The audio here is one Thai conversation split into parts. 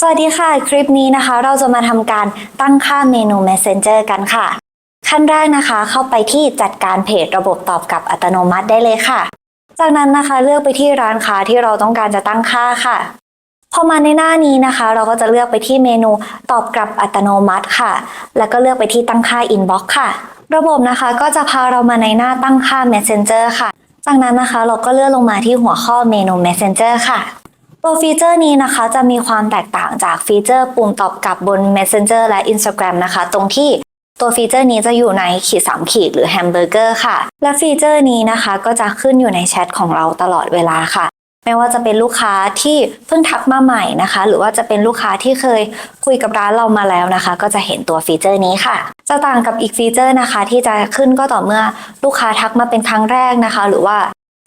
สวัสดีค่ะ คลิปนี้นะคะ เราจะมาทำการตั้งค่าเมนู Messenger กันค่ะ ขั้นแรกนะคะ เข้าไปที่จัดการเพจระบบตอบกลับอัตโนมัติได้เลยค่ะ จากนั้นนะคะเลือกไปที่ร้านค้าที่เราต้องการจะตั้งค่าค่ะพอมาในหน้านี้นะคะ เราก็จะเลือกไปที่เมนูตอบกลับอัตโนมัติค่ะ แล้วก็เลือกไปที่ตั้งค่า Inbox ค่ะ ระบบนะคะก็จะพาเรามาในหน้าตั้งค่า Messenger ค่ะ จากนั้นนะคะเราก็เลื่อนลงมาที่หัวข้อเมนู Messenger ค่ะ ตัวฟีเจอร์นี้นะคะจะมีความแตกต่างจากฟีเจอร์ปุ่มตอบกลับบน Messenger และ Instagram นะคะ ตรงที่ตัวฟีเจอร์นี้จะอยู่ในขีดสามขีดหรือแฮมเบอร์เกอร์ค่ะ และฟีเจอร์นี้นะคะก็จะขึ้นอยู่ในแชทของเราตลอดเวลาค่ะ ไม่ว่าจะเป็นลูกค้าที่เพิ่งทักมาใหม่นะคะ หรือว่าจะเป็นลูกค้าที่เคยคุยกับร้านเรามาแล้วนะคะ ก็จะเห็นตัวฟีเจอร์นี้ค่ะ จะต่างกับอีกฟีเจอร์นะคะ ที่จะขึ้นก็ต่อเมื่อลูกค้าทักมาเป็นครั้งแรกนะคะ หรือว่า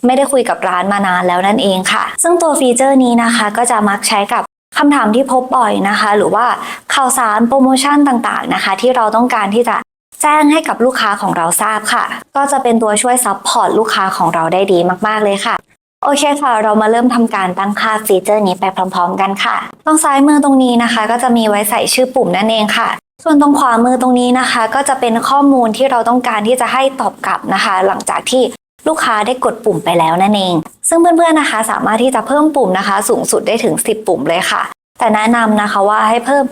ไม่ได้คุยกับร้านมานานแล้วนั่นเองค่ะ ซึ่งตัวฟีเจอร์นี้นะคะก็จะมักใช้กับคำถามที่พบบ่อยนะคะ หรือว่าข่าวสารโปรโมชั่นต่างๆนะคะ ที่เราต้องการที่จะแจ้งให้กับลูกค้าของเราทราบค่ะ ก็จะเป็นตัวช่วยซัพพอร์ตลูกค้าของเราได้ดีมากๆเลยค่ะ โอเคค่ะ เรามาเริ่มทำการตั้งค่าฟีเจอร์นี้ไปพร้อม ๆ กันค่ะ ตรงซ้ายมือตรงนี้นะคะ ก็จะมีไว้ใส่ชื่อปุ่มนั่นเองค่ะ ส่วนตรงขวามือตรงนี้นะคะ ก็จะเป็นข้อมูลที่เราต้องการที่จะให้ตอบกลับนะคะ หลังจากที่ ลูกค้าได้กดปุ่มไปแล้วนั่นเอง ซึ่งเพื่อนๆนะคะ สามารถที่จะเพิ่มปุ่มนะคะ สูงสุดได้ถึง 10 ปุ่มเลยค่ะ แต่แนะนำนะคะว่าให้เพิ่ม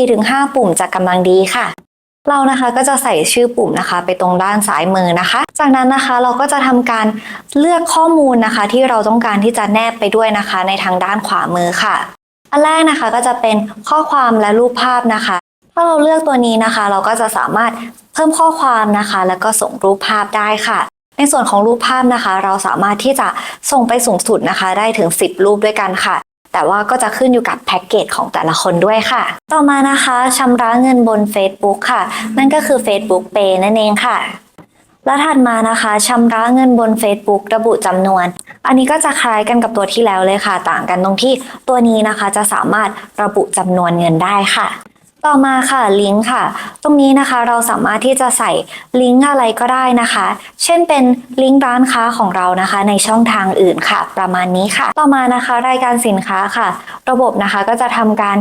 4-5 ปุ่มจะกำลังดีค่ะ เรานะคะก็จะใส่ชื่อปุ่มนะคะ ไปตรงด้านซ้ายมือนะคะ จากนั้นนะคะเราก็จะทำการเลือกข้อมูลนะคะ ที่เราต้องการที่จะแนบไปด้วยนะคะ ในทางด้านขวามือค่ะ อันแรกนะคะก็จะเป็นข้อความและรูปภาพนะคะ ถ้าเราเลือกตัวนี้นะคะ เราก็จะสามารถเพิ่มข้อความนะคะ แล้วก็ส่งรูปภาพได้ค่ะ ในส่วนของรูปภาพนะคะ เราสามารถที่จะส่งไปสูงสุดนะคะ ได้ถึง 10 รูปด้วยกันค่ะ แต่ว่าก็จะขึ้นอยู่กับแพ็กเกจของแต่ละคนด้วยค่ะ ต่อมานะคะชำระเงินบน Facebook ค่ะ นั่นก็คือ Facebook Pay นั่นเองค่ะแล้วถัดมานะคะชำระเงินบน Facebook ระบุจำนวน อันนี้ก็จะคล้ายกันกับตัวที่แล้วเลยค่ะ ต่างกันตรงที่ตัวนี้นะคะจะสามารถระบุจำนวนเงินได้ค่ะ ต่อมาค่ะลิงก์ค่ะ ตรงนี้นะคะเราสามารถที่จะใส่ลิงก์อะไรก็ได้นะคะ เช่นเป็นลิงก์ร้านค้าของเรานะคะ ในช่องทางอื่นค่ะ ประมาณนี้ค่ะ ต่อมานะคะรายการสินค้าค่ะ ระบบนะคะก็จะทำการ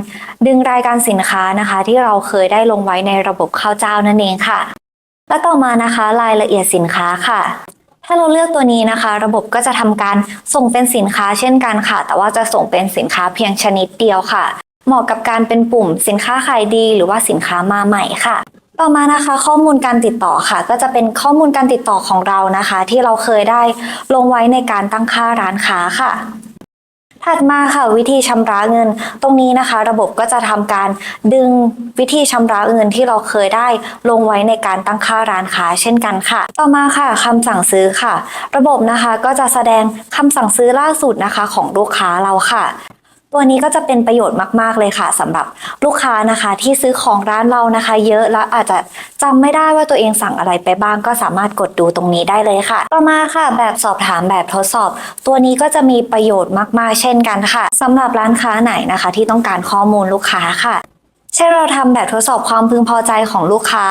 ดึงรายการสินค้านะคะ ที่เราเคยได้ลงไว้ในระบบข้าวเจ้านั่นเองค่ะ และต่อมานะคะรายละเอียดสินค้าค่ะ ถ้าเราเลือกตัวนี้นะคะ ระบบก็จะทำการส่งเป็นสินค้าเช่นกันค่ะ แต่ว่าจะส่งเป็นสินค้าเพียงชนิดเดียวค่ะ เหมาะกับการเป็นปุ่มสินค้าขายดีหรือว่าสินค้ามาใหม่ค่ะ ต่อมานะคะข้อมูลการติดต่อค่ะ ก็จะเป็นข้อมูลการติดต่อของเรานะคะ ที่เราเคยได้ลงไว้ในการตั้งค่าร้านค้าค่ะถัดมาค่ะวิธีชำระเงินตรงนี้นะคะ ระบบก็จะทำการดึงวิธีชำระเงินที่เราเคยได้ลงไว้ในการตั้งค่าร้านค้าเช่นกันค่ะ ต่อมาค่ะคำสั่งซื้อค่ะ ระบบนะคะก็จะแสดงคำสั่งซื้อล่าสุดนะคะของลูกค้าเราค่ะ ตัวนี้ก็จะเป็นประโยชน์มากๆเลยค่ะสำหรับลูกค้านะคะที่ซื้อของร้านเรานะคะ เยอะแล้วอาจจะจำไม่ได้ว่าตัวเองสั่งอะไรไปบ้าง ก็สามารถกดดูตรงนี้ได้เลยค่ะ ต่อมาค่ะ แบบสอบถามแบบทดสอบ ตัวนี้ก็จะมีประโยชน์มากๆ เช่นกันค่ะสำหรับร้านค้าไหนนะคะ ที่ต้องการข้อมูลลูกค้าค่ะ เช่นเราทำแบบทดสอบความพึงพอใจของลูกค้า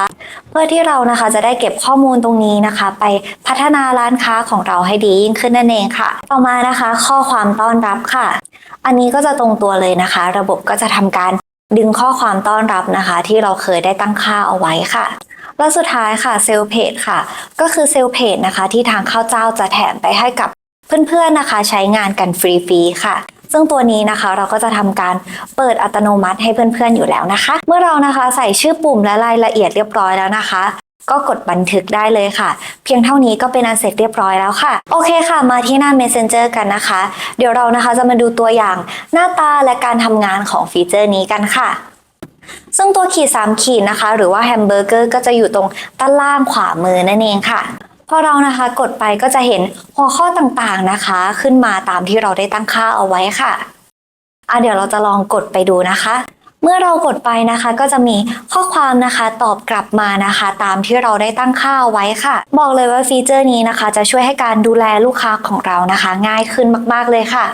เพื่อที่เรานะคะจะได้เก็บข้อมูลตรงนี้นะคะ ไปพัฒนาร้านค้าของเราให้ดียิ่งขึ้นนั่นเองค่ะ ต่อมานะคะ ข้อความต้อนรับค่ะ อันนี้ก็จะตรงตัวเลยนะคะ ระบบก็จะทำการดึงข้อความต้อนรับนะคะ ที่เราเคยได้ตั้งค่าเอาไว้ค่ะและสุดท้ายค่ะเซลเพจค่ะ ก็คือเซลเพจนะคะ ที่ทางข้าวเจ้าจะแถมไปให้กับเพื่อนๆนะคะ ใช้งานกันฟรีๆค่ะ ซึ่งตัวนี้นะคะเราก็จะทำการเปิดอัตโนมัติให้เพื่อนๆอยู่แล้วนะคะ เมื่อเรานะคะใส่ชื่อปุ่มและรายละเอียดเรียบร้อยแล้วนะคะก็กดบันทึกได้เลยค่ะ เพียงเท่านี้ก็เป็นอันเสร็จเรียบร้อยแล้วค่ะ โอเคค่ะ มาที่หน้า Messenger กันนะคะ เดี๋ยวเรานะคะจะมาดูตัวอย่างหน้าตาและการทำงานของฟีเจอร์นี้กันค่ะซึ่งตัวขีด 3 ขีดนะคะ หรือว่าแฮมเบอร์เกอร์ก็จะอยู่ตรงด้านล่างขวามือนั่นเองค่ะ พอเรานะคะกดไปก็จะเห็นหัวข้อต่างๆนะคะ ขึ้นมาตามที่เราได้ตั้งค่าเอาไว้ค่ะอะเดี๋ยวเราจะลองกดไปดูนะคะ เมื่อเรากดไปนะคะ ก็จะมีข้อความนะคะตอบกลับมานะคะ ตามที่เราได้ตั้งค่าเอาไว้ค่ะ บอกเลยว่าฟีเจอร์นี้นะคะ จะช่วยให้การดูแลลูกค้าของเรานะคะ ง่ายขึ้นมากๆเลยค่ะ